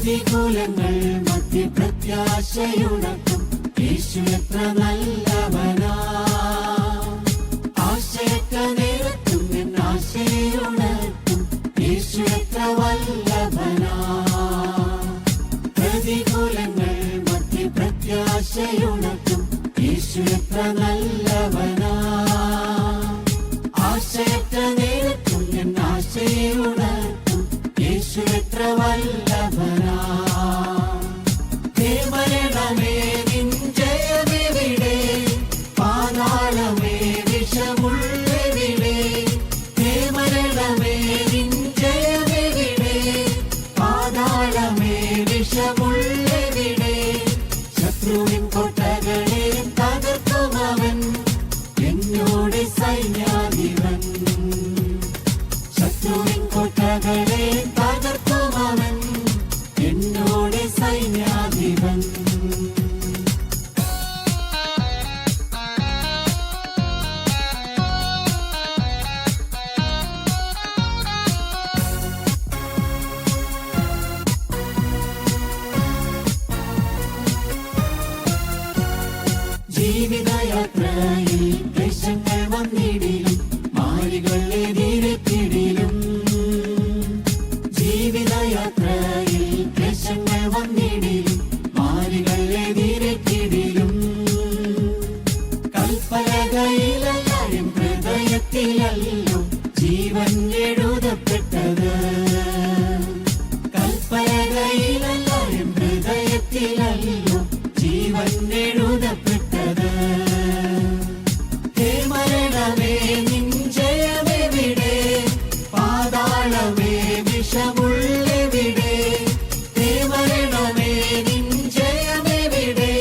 പ്രതികൂലങ്ങൾ മധ്യ പ്രത്യാശയുണക്കും യേശു എത്ര നല്ലവനാ. ആശയത്തെ നേരത്തും ആശയുണർത്തും യേശു എത്ര വല്ലഭനാ പ്രതികൂലങ്ങൾ മധ്യ പ്രത്യാശയുണക്കും യേശു എത്ര നല്ലവനാ. ആശയത്തെ നേരത്തും ആശയുണർത്തും യേശു എത്ര വല്ലഭനാ ശത്രുവിൻ കോട്ടകളെയും തകർക്കും അവൻ എന്നോട് സൈന്യാധിപൻ. ശത്രുവിൻ കോട്ടകളെ ജീവിതയാത്രയിൽ ക്ലേശങ്ങൾ വന്നിടിലും മാരികൾ എതിരെത്തിടിലും ജീവിതയാത്രയിൽ ക്ലേശങ്ങൾ വന്നിടിലും മാരികൾ എതിരെത്തിടിലും കൽപ്പലകയിലെല്ലാരും ഹൃദയത്തിലല്ലോ മരണമേ നിൻ ജയമെവിടെ പാതാളമേ വിഷമുള്ളെവിടെ? നിൻ ജയമെവിടെ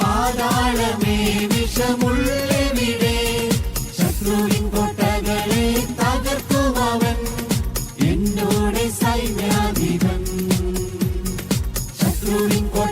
പാതാളമേ വിഷമുള്ളെവിടെ? ശത്രുവിൻ കോട്ടകളെ തകർക്കും അവൻ എന്നോട് സൈന്യാധിപൻ. ശത്രുവിൻ കോട്ടകളെ